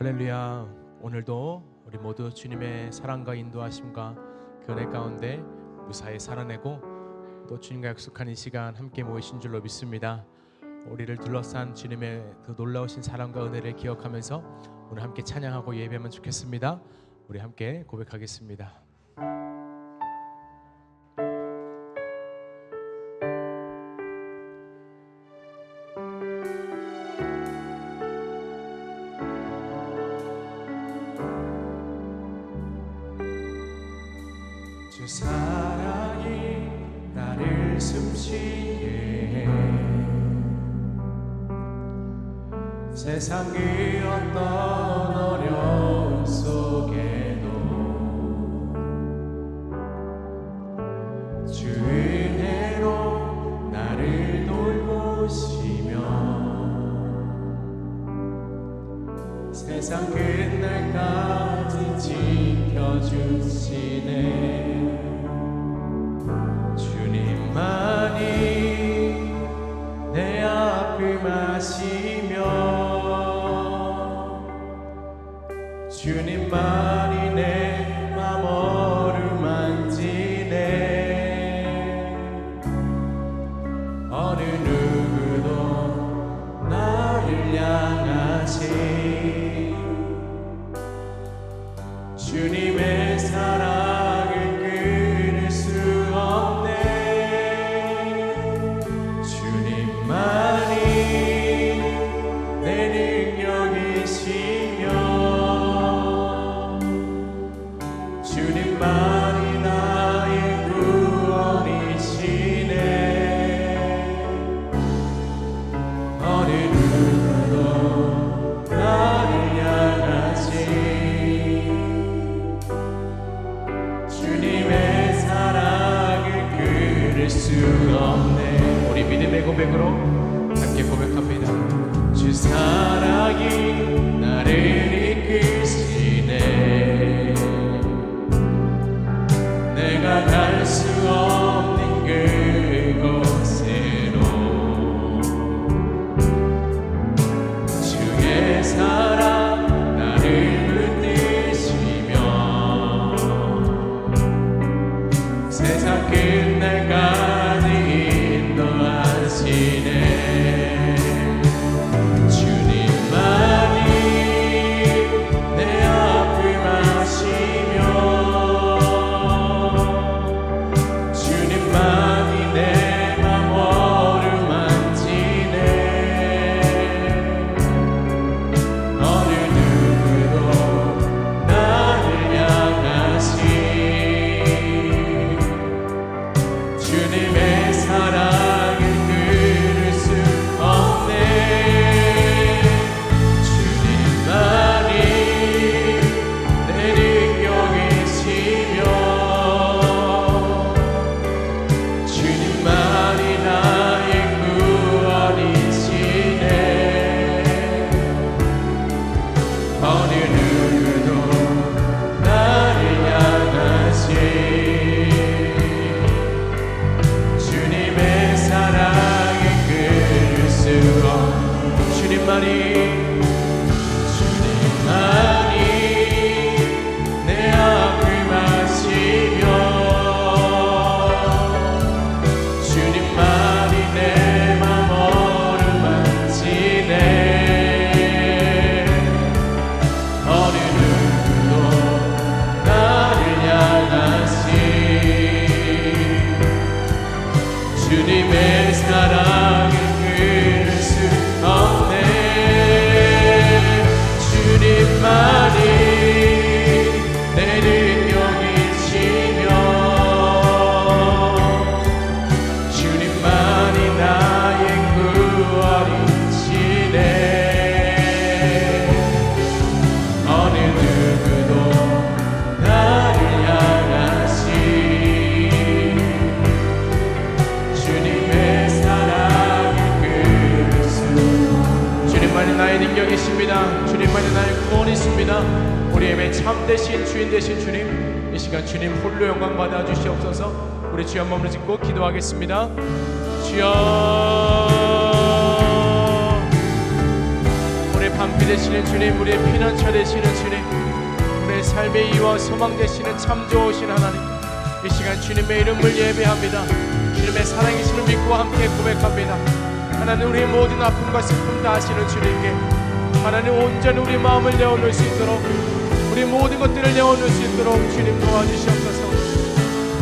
할렐루야. 오늘도 우리 모두 주님의 사랑과 인도하심과 그 은혜 가운데 무사히 살아내고 또 주님과 약속한 이 시간 함께 모이신 줄로 믿습니다. 우리를 둘러싼 주님의 그 놀라우신 사랑과 은혜를 기억하면서 오늘 함께 찬양하고 예배하면 좋겠습니다. 우리 함께 고백하겠습니다. 주 사랑이 나를 숨쉬게. 해 세상이 어떤 하시며 주님 만 주님 홀로 영광 받아 주시옵소서. 우리 주여 몸을 짓고 기도하겠습니다. 주여 우리 방피 되시는 주님, 우리의 피난처 되시는 주님, 우리의 삶의 이와 소망 되시는 참 좋으신 하나님, 이 시간 주님의 이름을 예배합니다. 주님의 사랑이심을 믿고 함께 고백합니다. 하나님 우리의 모든 아픔과 슬픔 다 아시는 주님께 하나님 온전히 우리 마음을 내어놓을 수 있도록 우리 모든 것들을 내어놓을 수 있도록 주님 도와주시옵소서.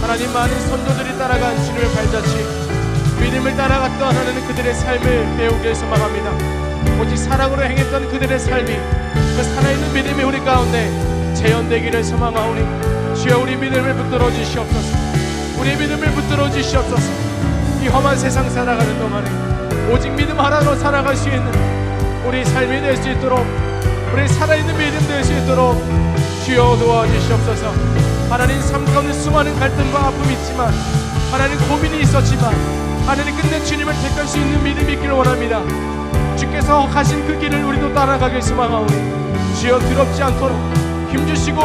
하나님 많은 선조들이 따라간 주님의 발자취 믿음을 따라갔던 하나님 그들의 삶을 배우길 소망합니다. 오직 사랑으로 행했던 그들의 삶이 그 살아있는 믿음이 우리 가운데 재현되기를 소망하오니 주여 우리 믿음을 붙들어 주시옵소서. 우리 믿음을 붙들어 주시옵소서. 이 험한 세상 살아가는 동안에 오직 믿음 하나로 살아갈 수 있는 우리 삶이 될 수 있도록 우리 살아있는 믿음 될 수 있도록 주여 도와주시옵소서. 하나님 삶 가운데 수많은 갈등과 아픔이 있지만 하나님 고민이 있었지만 하나님 끝내 주님을 택할 수 있는 믿음이 있기를 원합니다. 주께서 가신 그 길을 우리도 따라가길 소망하오니 주여 두렵지 않도록 힘주시고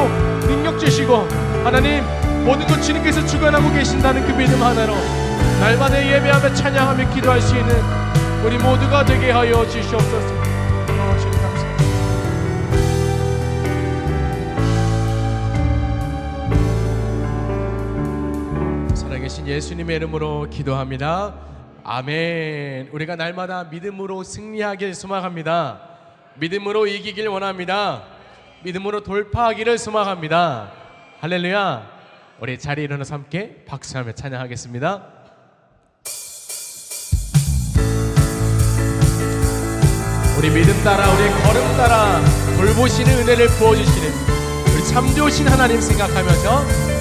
능력 주시고 하나님 모든 것 주님께서 주관하고 계신다는 그 믿음 하나로 날마다 예배하며 찬양하며 기도할 수 있는 우리 모두가 되게 하여 주시옵소서 예수님의 이름으로 기도합니다. 아멘. 우리가 날마다 믿음으로 승리하길 소망합니다. 믿음으로 이기길 원합니다. 믿음으로 돌파하기를 소망합니다. 할렐루야. 우리 자리에 일어나서 함께 박수하며 찬양하겠습니다. 우리 믿음 따라 우리 걸음 따라 돌보시는 은혜를 부어주시는 우리 참 좋으신 하나님 생각하면서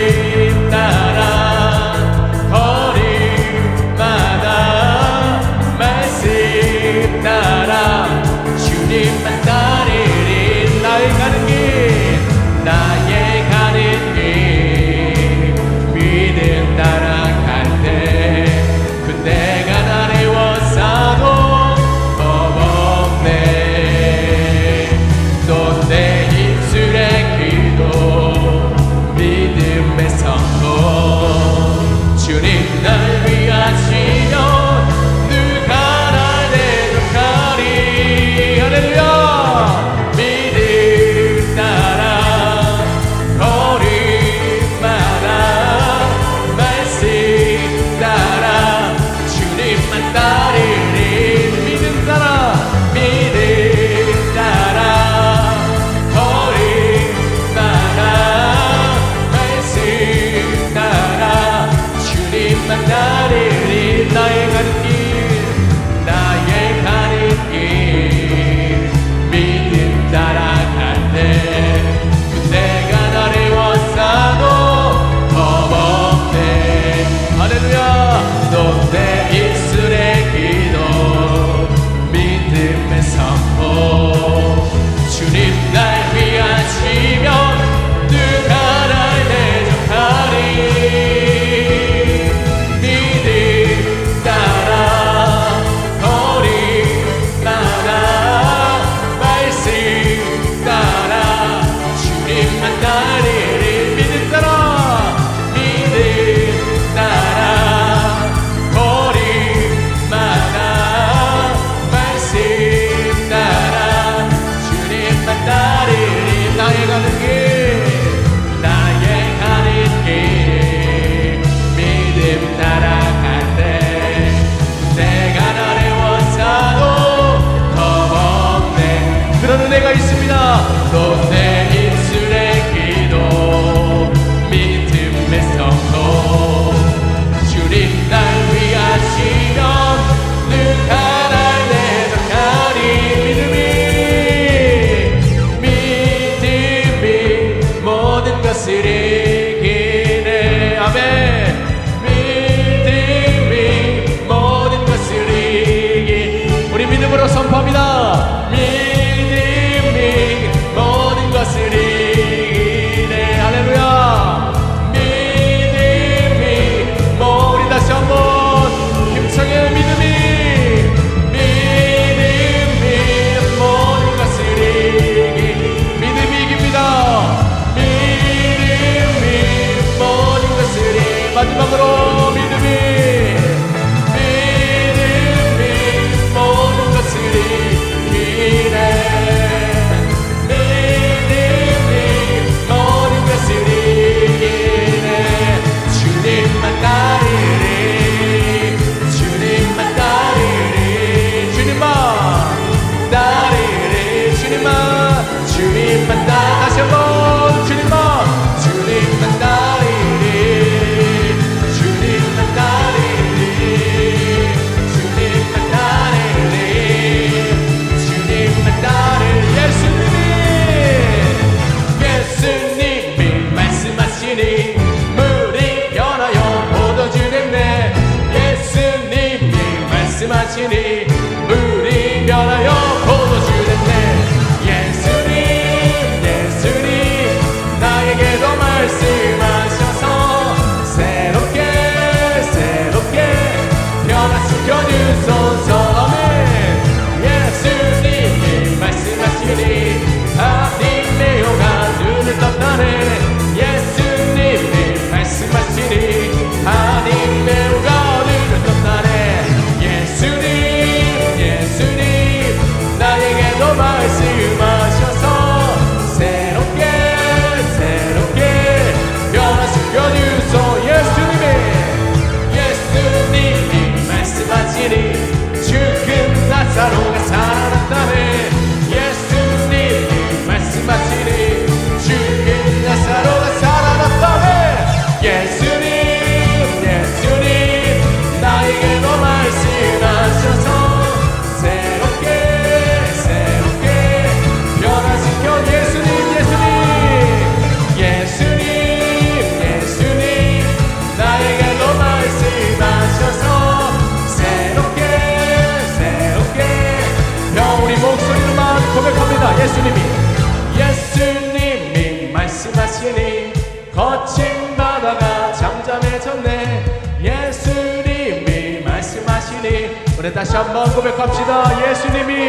우리 다시 한번 고백합시다. 예수님이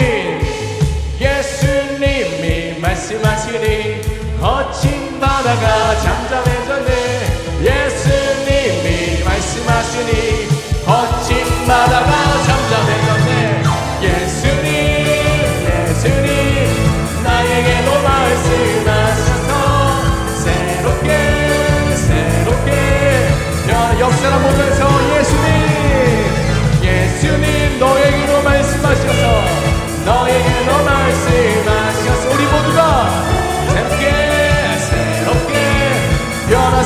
예수님이 말씀하시니 거친 바다가 잠잠해졌네 예수님이 말씀하시니 거친 바다가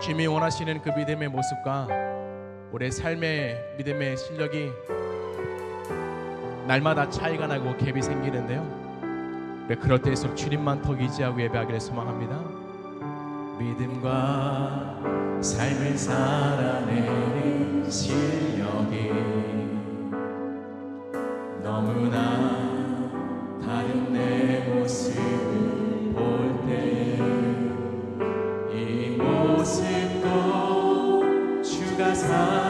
주님이 원하시는 그 믿음의 모습과 우리의 삶의 믿음의 실력이 날마다 차이가 나고 갭이 생기는데요. 그럴 때일수록 주님만 더 의지하고 예배하기를 소망합니다. 믿음과 삶을 살아내는 실력이 주